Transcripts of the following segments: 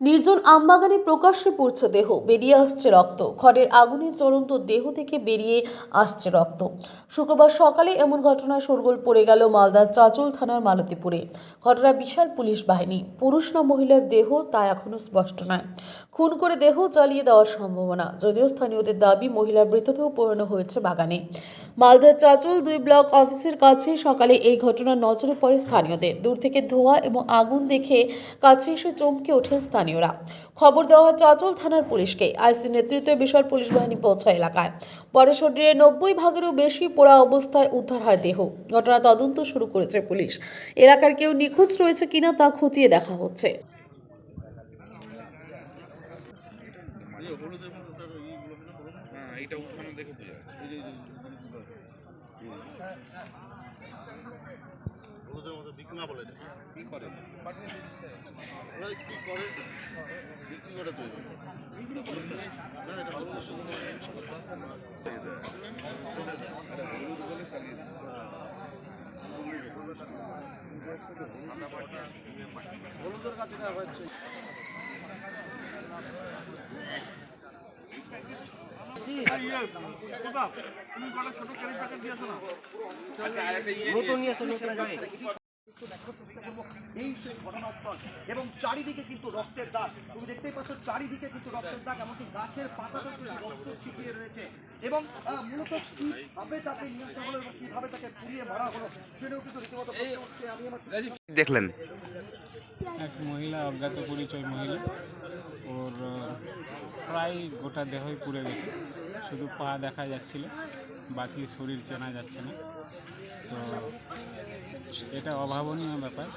নির্জন আমবাগানে প্রকাশ্যে পড়ছে দেহ, বেরিয়ে আসছে রক্ত। খড়ের আগুনে জ্বলন্ত দেহ থেকে বেরিয়ে আসছে রক্ত। শুক্রবার সকালে এমন ঘটনায় শোরগোল পড়ে গেল মালদার চাচল থানার মালতীপুরে। ঘটনা বিশাল পুলিশ বাহিনী, পুরুষ না মহিলার দেহ তা এখনও স্পষ্ট নয়। খুন করে দেহ জ্বালিয়ে দেওয়ার সম্ভাবনা, যদিও স্থানীয়দের দাবি মহিলার মৃতদেহ পোড়ানো হয়েছে বাগানে। মালদার চাচল দুই ব্লক অফিসের কাছে সকালে এই ঘটনা নজরে পড়ে স্থানীয়দের। দূর থেকে ধোঁয়া এবং আগুন দেখে কাছে এসে চমকে ওঠে ওঠেন স্থানীয়রা। খবর দেওয়া হয় চাচল থানার পুলিশকে। আইসি নেতৃত্বে বিশাল পুলিশ বাহিনী পৌঁছায় এলাকায়। পরে শরীরে নব্বই ভাগেরও বেশি পোড়া অবস্থায় উদ্ধার হয় দেহ। ঘটনা তদন্ত শুরু করেছে পুলিশ। এলাকার কেউ নিখোঁজ রয়েছে কিনা তা খতিয়ে দেখা হচ্ছে। এইটা উঠানো দেখে বোঝা ওদের মতো বিক্রি না বলে। কি করে? ওরা কি করে? বিক্রি করে না এটা ভালো কিছু এই ঘটনাস্থল এবং চারিদিকে কিন্তু রক্তের দাগ। তুমি দেখতেই পাচ্ছ চারিদিকে কিন্তু রক্তের দাগ এমনকি গাছের পাতাতে রক্ত ছিটিয়ে রয়েছে। এবং মূলত কীভাবে তাকে নিয়ে আসা হলো এবং কীভাবে তাকে পুড়িয়ে মারা হলো সেটাও কিন্তু রীতিমতো আমি আমার দেখলেন? এক মহিলা অজ্ঞাত পরিচয় মহিলা। ওর প্রায় গোটা দেহই পুড়ে গেছে। শুধু পা দেখা যাচ্ছিল বাকি শরীর চেনা যাচ্ছে না। তো এটা অভাবনীয় ব্যাপার।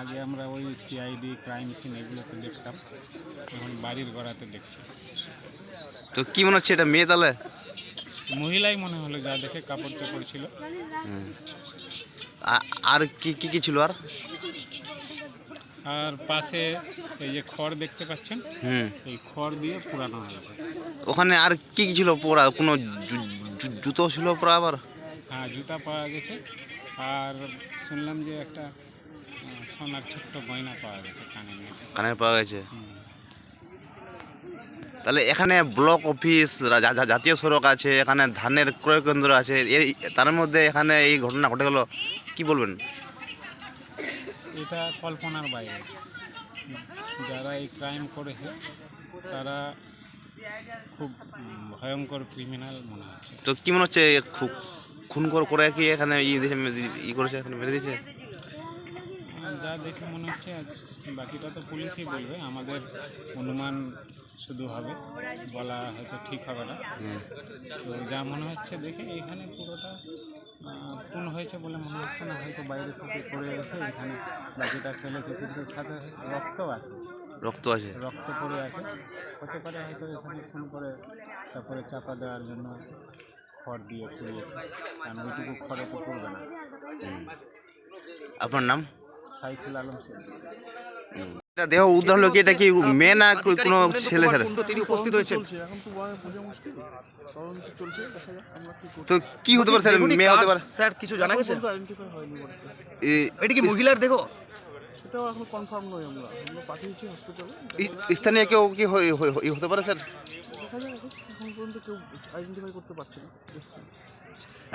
আগে আমরা ওই সিআইডি ক্রাইম সিন এগুলোতে দেখতাম এখন বাড়ির গড়াতে দেখছি। তো কি মনে হচ্ছে এটা মেয়ে তাহলে? মহিলাই মনে হলো যা দেখে কাপড় চোপড় ছিল আর কি কি কি ছিল আর? আর পাশে এই যে খড় দেখতে পাচ্ছেন হুম এই খড় দিয়ে পুরানো হয়েছে ওখানে আর কি কি ছিল পরা কোনো জু- জু- জুতো ছিল পরা আবার? হ্যাঁ জুতা পাওয়া গেছে। আর শুনলাম যে একটা আহ, সোনার ছোট্ট গয়না পাওয়া গেছে কানের কানে পাওয়া গেছে? হুম। তাহলে এখানে ব্লক অফিস রা- জা- জা- জাতীয় সড়ক আছে এখানে ধানের ক্রয় কেন্দ্র আছে। এই তার মধ্যে এখানে এই ঘটনা ঘটে গেল। কি বলবেন? এটা কল্পনার বাইরে। যারা এই ক্রাইম করেছে তারা খুব ভয়ঙ্কর ক্রিমিনাল মনে হচ্ছে। তো কি মনে হচ্ছে খুব খুন করে কি এখানে ই দিয়েছে ই করেছে এখানে মেরে দিয়েছে? যা দেখে মনে হচ্ছে বাকিটা তো পুলিশই বলবে আমাদের অনুমান শুধু হবে বলা হয়তো ঠিক হবে না। তো যা মনে হচ্ছে দেখে এখানে পুরোটা খুন হয়েছে বলে মনে হচ্ছে না। হয়তো বাইরে থেকে পড়ে গেছে এখানে বাকিটা ফেলেছে কিন্তু সাথে রক্ত আছে। রক্ত আছে। রক্ত পড়ে আছে। হতে পারে হয়তো এখানে খুন করে তারপরে চাপা দেওয়ার জন্য খড় দিয়ে পুড়িয়েছে। কারণ ওইটুকু খড়ে তো পড়বে না। আপনার নাম? সাইফুল আলম শেখ এটা দেহ উদ্ধার হলো কি? এটা কি মেয়ে না কোনো ছেলে স্যার তিনি উপস্থিত এখন তো কি করছি তো কি হতে পারে স্যার? মেয়ে হতে পারে? স্যার কিছু জানা গেছে? এটা কি মহিলার দেখো সেটাও এখন কনফার্ম নয় আমরা। আমরা পাঠিয়েছি হসপিটালে স্থানীয় কেউ কি হয়ে- হয়ে- হয়ে- হতে পারে স্যার? দেখা যাক এখন পর্যন্ত কেউ আইডেন্টিফাই করতে পারছে না।